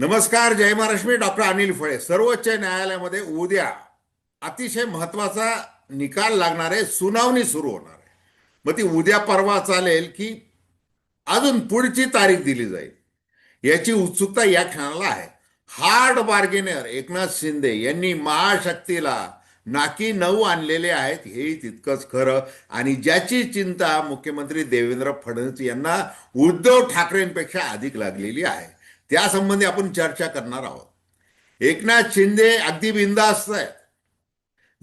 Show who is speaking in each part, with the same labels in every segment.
Speaker 1: नमस्कार जय महाराष्ट्र डॉक्टर अनिल फळे. सर्वोच्च न्यायालयामध्ये उद्या अतिशय महत्त्वाचा निकाल लागणार आहे सुनावणी सुरू होणार आहे. मग ती उद्या परवा चालेल की अजून पुढची तारीख दिली जाईल. याची उत्सुकता या क्षणाला आहे. हार्ड बार्गेनर एकनाथ शिंदे यांनी महाशक्तीला नाकी नऊ आणलेले आहेत हेही तितकंच खरं. आणि ज्याची चिंता मुख्यमंत्री देवेंद्र फडणवीस यांना उद्धव ठाकरेंपेक्षा अधिक लागलेली आहे. त्यासंबंधी आपण चर्चा करणार आहोत. एकनाथ शिंदे अगदी बिंदास्त आहेत.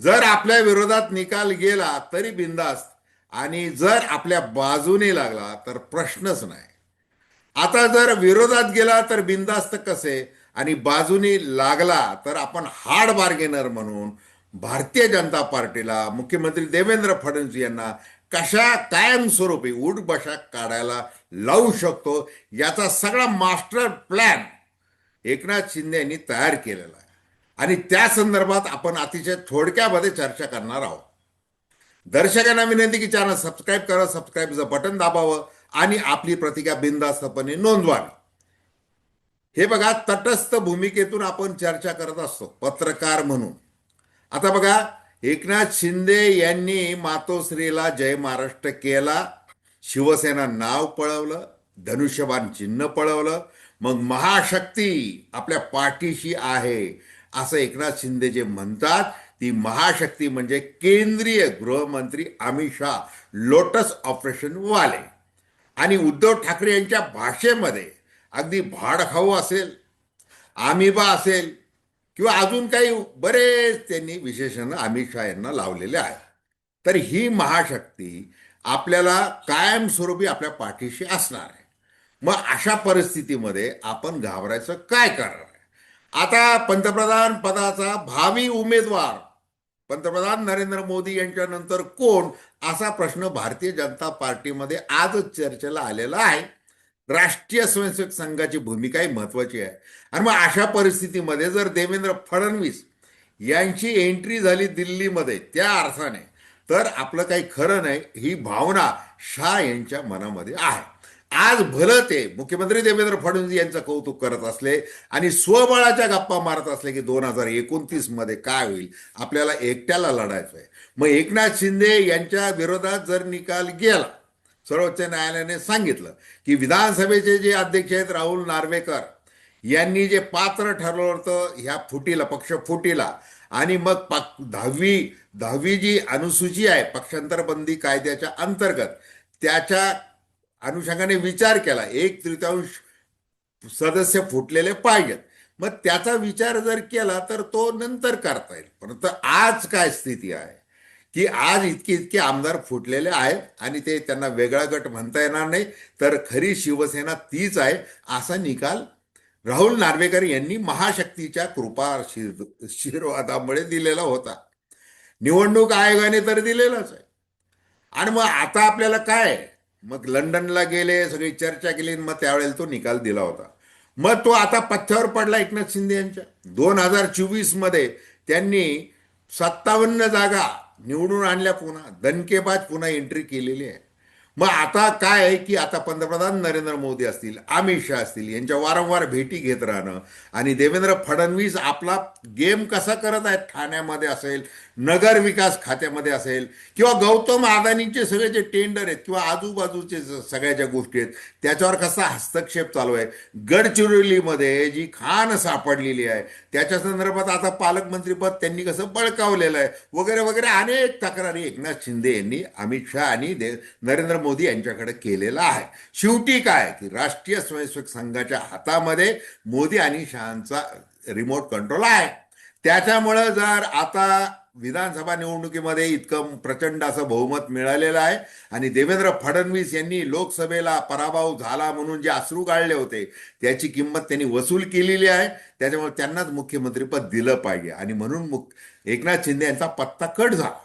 Speaker 1: जर आपल्या विरोधात निकाल गेला तरी बिंदास्त आणि जर आपल्या बाजूने लागला तर प्रश्नच नाही. आता जर विरोधात गेला तर बिंदास्त कसे? आणि बाजूने लागला तर आपण हार्ड बार्गेनर म्हणून भारतीय जनता पार्टीला मुख्यमंत्री देवेंद्र फडणवीस यांना कशा कायमस्वरूपी उठ बशा काढायला लावू शकतो याचा सगळा मास्टर प्लॅन एकनाथ शिंदे यांनी तयार केलेला आहे. आणि त्या संदर्भात आपण अतिशय थोडक्यामध्ये चर्चा करणार आहोत. दर्शकांना विनंती की चॅनल सबस्क्राईब करा सबस्क्राईबचं बटन दाबावं आणि आपली प्रतिक्रिया बिनधास्तपणे नोंदवावी. हे बघा तटस्थ भूमिकेतून आपण चर्चा करत असतो पत्रकार म्हणून. आता बघा एकनाथ शिंदे यांनी मातोश्रीला जय महाराष्ट्र केला. शिवसेना नाव पळवलं धनुष्यबाण चिन्ह पळवलं. मग महाशक्ती आपल्या पाठीशी आहे असं एकनाथ शिंदे जे म्हणतात. ती महाशक्ती म्हणजे केंद्रीय गृहमंत्री अमित शहा लोटस ऑपरेशन वाले. आणि उद्धव ठाकरे यांच्या भाषेमध्ये अगदी भाडखाऊ असेल आमिबा असेल किंवा अजून काही बरेच त्यांनी विशेषण अमित शहा यांना लावलेले आहेत. तर ही महाशक्ती आपल्याला कायमस्वरूपी आपल्या पाठीशी असणार आहे. मग अशा परिस्थितीमध्ये आपण घाबरायचं काय करणार आहे? आता पंतप्रधान पदाचा भावी उमेदवार पंतप्रधान नरेंद्र मोदी यांच्यानंतर कोण? असा प्रश्न भारतीय जनता पार्टीमध्ये आजच चर्चेला आलेला आहे. राष्ट्रीय स्वयंसेवक संघाची भूमिकाही महत्वाची आहे. आणि मग अशा परिस्थितीमध्ये जर देवेंद्र फडणवीस यांची एंट्री झाली दिल्लीमध्ये त्या अर्थाने तर आपलं काही खरं नाही ही भावना शाह यांच्या मनामध्ये आहे. आज भलं ते मुख्यमंत्री देवेंद्र फडणवीस यांचं कौतुक करत असले आणि स्वबळाच्या गप्पा मारत असले की दोन हजार एकोणतीसमध्ये काय होईल आपल्याला एकट्याला लढायचं आहे मग एकनाथ शिंदे यांच्या विरोधात जर निकाल गेला सर्वोच्च न्यायालयाने सांगितलं की विधानसभेचे जे अध्यक्ष आहेत राहुल नार्वेकर यांनी जे पात्र ठरवलं होतं ह्या फुटीला पक्ष फुटीला आणि मग पक दहावी दहावी जी अनुसूची आहे पक्षांतर बंदी कायद्याच्या अंतर्गत त्याच्या अनुषंगाने विचार केला. एक तृतीयांश सदस्य फुटलेले पाहिजेत. मग त्याचा विचार जर केला तर तो नंतर करता येईल. परंतु आज काय स्थिती आहे? की आज इतके इतके आमदार फुटलेले आहेत आणि ते त्यांना वेगळा गट म्हणता येणार नाही तर खरी शिवसेना तीच आहे असा निकाल राहुल नार्वेकर यांनी महाशक्तीच्या कृपा शीर्वादामुळे दिलेला होता. निवडणूक आयोगाने तर दिलेलाच आहे. आणि मग आता आपल्याला काय? मग लंडनला गेले सगळी चर्चा केली मग त्यावेळेला तो निकाल दिला होता. मग तो आता पथ्यावर पडला एकनाथ शिंदे यांच्या. दोन हजार चोवीसमध्ये त्यांनी सत्तावन्न जागा निवडून आणल्या पुन्हा. दणकेबाज पुन्हा एंट्री केलेली आहे. मग आता काय आहे की आता पंतप्रधान नरेंद्र मोदी असतील अमित शहा असतील यांच्या वारंवार भेटी घेत राहणं आणि देवेंद्र फडणवीस आपला गेम कसा करत आहेत ठाण्यामध्ये असेल नगर विकास खात्यामध्ये असेल किंवा गौतम अदानींचे सगळे जे टेंडर आहेत किंवा आजूबाजूचे सगळ्या ज्या गोष्टी आहेत त्याच्यावर कसा हस्तक्षेप चालू आहे? गडचिरोलीमध्ये जी खाण सापडलेली आहे त्याच्या संदर्भात आता पालकमंत्रीपद त्यांनी कसं बळकावलेलं आहे? वगैरे वगैरे अनेक तक्रारी. एकनाथ शिंदे यांनी अमित शहा आणि दे नरेंद्र मोदी यांच्याकडे केलेला आहे. शेवटी काय? की राष्ट्रीय स्वयंसेवक संघाच्या हातामध्ये मोदी आणि शहांचा रिमोट कंट्रोल आहे. त्याच्यामुळं जर आता विधानसभा निवडणुकीमध्ये इतकं प्रचंड असं बहुमत मिळालेलं आहे आणि देवेंद्र फडणवीस यांनी लोकसभेला पराभव झाला म्हणून जे अश्रू गाळले होते त्याची किंमत त्यांनी वसूल केलेली आहे. त्याच्यामुळे त्यांनाच मुख्यमंत्रीपद दिलं पाहिजे. आणि म्हणून मुख एकनाथ शिंदे यांचा पत्ता कट झाला.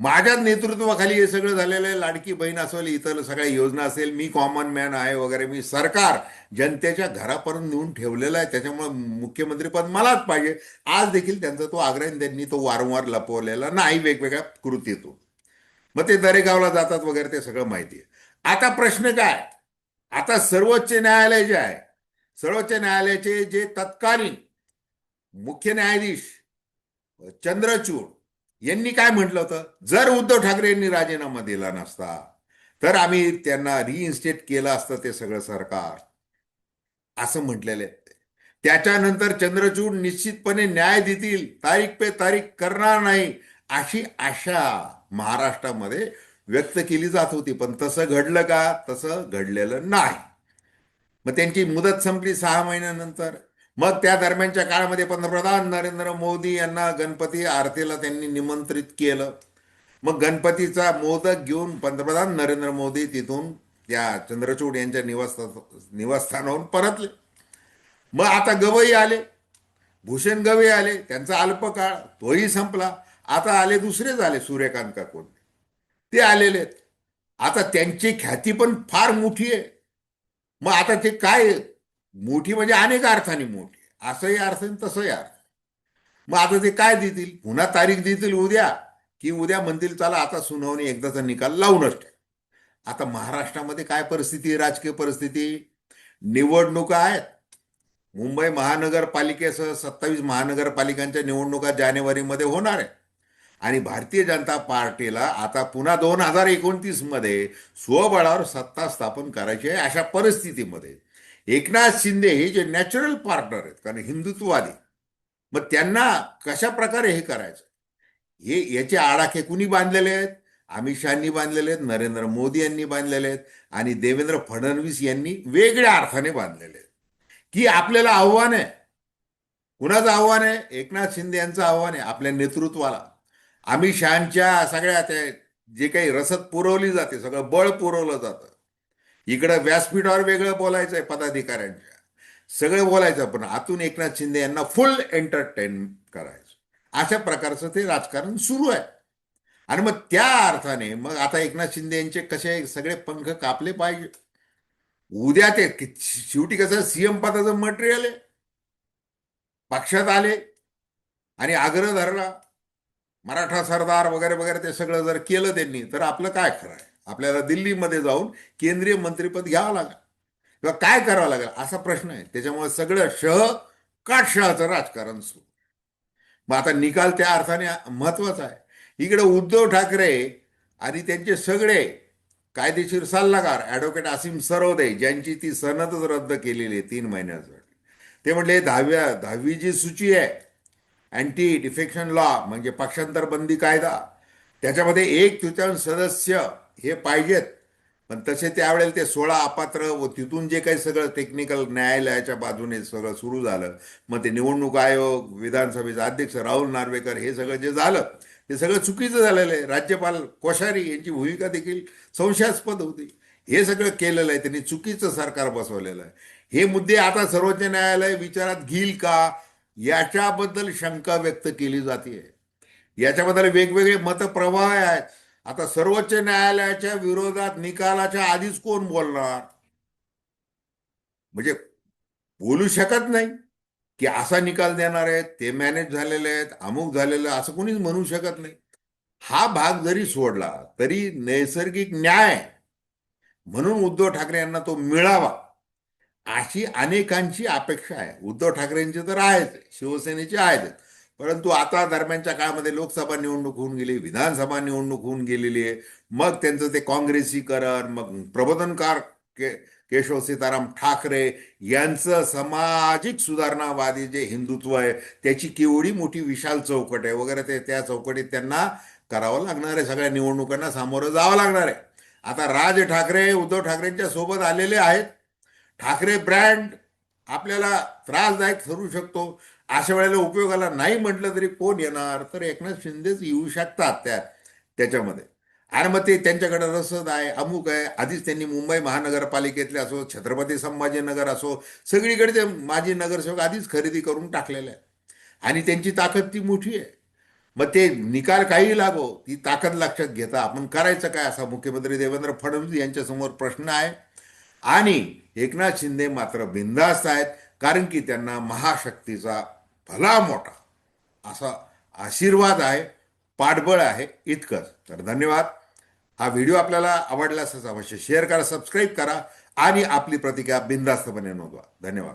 Speaker 1: माझ्याच नेतृत्वाखाली हे सगळं झालेलं आहे. लाडकी बहीण असेल इतर सगळ्या योजना असेल मी कॉमन मॅन आहे वगैरे मी सरकार जनतेच्या घरापर्यंत नेऊन ठेवलेलं आहे. त्याच्यामुळे मुख्यमंत्रीपद मलाच पाहिजे. आज देखील त्यांचा तो आग्रह त्यांनी तो वारंवार लपवलेला नाही वेगवेगळ्या कृतीतून. मग ते दरेगावला जातात वगैरे ते सगळं माहिती आहे. आता प्रश्न काय? आता सर्वोच्च न्यायालय जे आहे सर्वोच्च न्यायालयाचे जे तत्कालीन मुख्य न्यायाधीश चंद्रचूड यांनी काय म्हटलं होतं? जर उद्धव ठाकरे यांनी राजीनामा दिला नसता तर आम्ही त्यांना रिइन्स्टेट केलं असतं ते सगळं सरकार. असं म्हटलेलं. आहे त्याच्यानंतर चंद्रचूड निश्चितपणे न्याय देतील. तारीख पे तारीख करणार नाही अशी आशा महाराष्ट्रामध्ये व्यक्त केली जात होती. पण तसं घडलं का? तसं घडलेलं नाही. मग त्यांची मुदत संपली सहा महिन्यानंतर. मग त्या दरम्यानच्या काळामध्ये पंतप्रधान नरेंद्र मोदी यांना गणपती आरतीला त्यांनी निमंत्रित केलं. मग गणपतीचा मोदक घेऊन पंतप्रधान नरेंद्र मोदी तिथून त्या चंद्रचूड यांच्या निवासस्था निवासस्थानावरून परतले. मग आता गवई आले. भूषण गवई आले. त्यांचा अल्पकाळ तोही संपला. आता आले दुसरेच आले सूर्यकांत काकोड. ते आलेले आहेत. आता त्यांची ख्याती पण फार मोठी आहे. मग आता ते काय मोठी म्हणजे अनेक अर्थाने मोठी. असंही अर्थ आणि तसंही अर्थ. मग आता ते काय देतील? पुन्हा तारीख देतील उद्या? की उद्या म्हणतील चला आता सुनावणी एकदाचा निकाल लावूनच आता महाराष्ट्रामध्ये काय परिस्थिती आहे? राजकीय परिस्थिती? निवडणुका आहेत. मुंबई महानगरपालिकेसह सत्तावीस महानगरपालिकांच्या निवडणुका जानेवारीमध्ये होणार आहे आणि भारतीय जनता पार्टीला आता पुन्हा दोन हजार एकोणतीसमध्ये स्वबळावर सत्ता स्थापन करायची आहे अशा परिस्थितीमध्ये. एकनाथ शिंदे हे जे नॅचरल पार्टनर आहेत कारण हिंदुत्ववादी मग त्यांना कशा प्रकारे हे करायचं? हे याचे आडाखे कुणी बांधलेले आहेत? अमित शहानी बांधलेले आहेत नरेंद्र मोदी यांनी बांधलेले आहेत आणि देवेंद्र फडणवीस यांनी वेगळ्या अर्थाने बांधलेले आहेत. की आपल्याला आव्हान आहे. कुणाचं आव्हान आहे? एकनाथ शिंदे यांचं आव्हान आहे आपल्या नेतृत्वाला. अमित शहाच्या सगळ्या त्या जे काही रसद पुरवली जाते सगळं बळ पुरवलं जातं. इकडं व्यासपीठावर वेगळं बोलायचं आहे पदाधिकाऱ्यांच्या. सगळं बोलायचं पण आतून एकनाथ शिंदे यांना फुल एंटरटेन करायचं. अशा प्रकारचं ते राजकारण सुरू आहे. आणि मग त्या अर्थाने मग आता एकनाथ शिंदे यांचे कसे सगळे पंख कापले पाहिजे. उद्या ते शेवटी कसं सीएम पदाचं मटेरियल आहे. पक्षात आले आणि आग्रह धरला. मराठा सरदार वगैरे वगैरे ते सगळं जर केलं त्यांनी तर आपलं काय खरं आहे? आपल्याला दिल्लीमध्ये जाऊन केंद्रीय मंत्रीपद घ्यावं लागेल. किंवा काय करावं लागेल असा प्रश्न आहे. त्याच्यामुळे सगळं शह काटशहाचं राजकारण सुरू. मग आता निकाल त्या अर्थाने महत्त्वाचा आहे. इकडे उद्धव ठाकरे आणि त्यांचे सगळे कायदेशीर सल्लागार ॲडव्होकेट असीम सरोदे ज्यांची ती सनदच रद्द केलेली आहे तीन महिन्यासाठी. ते म्हटले दहाव्या दहावी जी सूची आहे अँटी डिफेक्शन लॉ म्हणजे पक्षांतर बंदी कायदा त्याच्यामध्ये एक तृतीयांश सदस्य हे पाहिजेत. पण तसे त्यावेळेला ते सोळा अपात्र व तिथून जे काही सगळं टेक्निकल न्यायालयाच्या बाजूने सगळं सुरू झालं मग ते निवडणूक आयोग विधानसभेचे अध्यक्ष राहुल नार्वेकर हे सगळं जे झालं ते सगळं चुकीचं झालेलं आहे. राज्यपाल कोश्यारी यांची भूमिका देखील संशयास्पद होती. हे सगळं केलेलं आहे. त्यांनी चुकीचं सरकार बसवलेलं आहे. हे मुद्दे आता सर्वोच्च न्यायालय विचारात घेईल का? याच्याबद्दल शंका व्यक्त केली जाते याच्याबद्दल वेगवेगळे मतप्रवाह आहेत. आता सर्वोच्च न्यायालयाच्या विरोधात निकालाच्या आधीच कोण बोलणार? म्हणजे बोलू शकत नाही की असा निकाल देणार आहेत ते मॅनेज झालेले आहेत अमुक झालेलं आहे, असं कोणीच म्हणू शकत नाही. हा भाग जरी सोडला तरी नैसर्गिक न्याय म्हणून उद्धव ठाकरे यांना तो मिळावा अशी अनेकांची अपेक्षा आहे. उद्धव ठाकरेंची तर आहेच शिवसेनेची आहेच. परंतु आता दरम्यानच्या काळामध्ये लोकसभा निवडणूक होऊन गेली विधानसभा निवडणूक होऊन गेलेली आहे. मग त्यांचं ते काँग्रेसीकरण मग प्रबोधनकार के केशव सीताराम ठाकरे यांचं सामाजिक सुधारणावादी जे हिंदुत्व आहे त्याची केवढी मोठी विशाल चौकट आहे वगैरे ते त्या चौकटीत त्यांना करावं लागणार आहे. सगळ्या निवडणुकांना सामोरं जावं लागणार आहे. आता राज ठाकरे उद्धव ठाकरेंच्या सोबत आलेले आहेत. ठाकरे ब्रँड आपल्याला त्रासदायक ठरू शकतो. अशा वेळेला उपयोगाला नाही म्हटलं तरी कोण येणार? तर एकनाथ शिंदेच येऊ शकतात त्या त्याच्यामध्ये. आणि मग ते त्यांच्याकडे रसद आहे अमुक आहे. आधीच त्यांनी मुंबई महानगरपालिकेतले असो छत्रपती संभाजीनगर असो सगळीकडे ते माजी नगरसेवक आधीच खरेदी करून टाकलेले आहे आणि त्यांची ताकद ती मोठी आहे. मग ते निकाल काही लागो ती ताकद लक्षात घेता. आपण करायचं काय? असा मुख्यमंत्री देवेंद्र फडणवीस यांच्यासमोर प्रश्न आहे. आणि एकनाथ शिंदे मात्र बिंदास्त आहेत कारण की त्यांना महाशक्तीचा भला मोठा. असा आशीर्वाद आहे पाठबळ आहे इतकंच. तर धन्यवाद. हा व्हिडिओ आपल्याला आवडला असेल अवश्य शेअर करा सबस्क्राईब करा आणि आपली प्रतिक्रिया बिनधास्तपणे नोंदवा. धन्यवाद.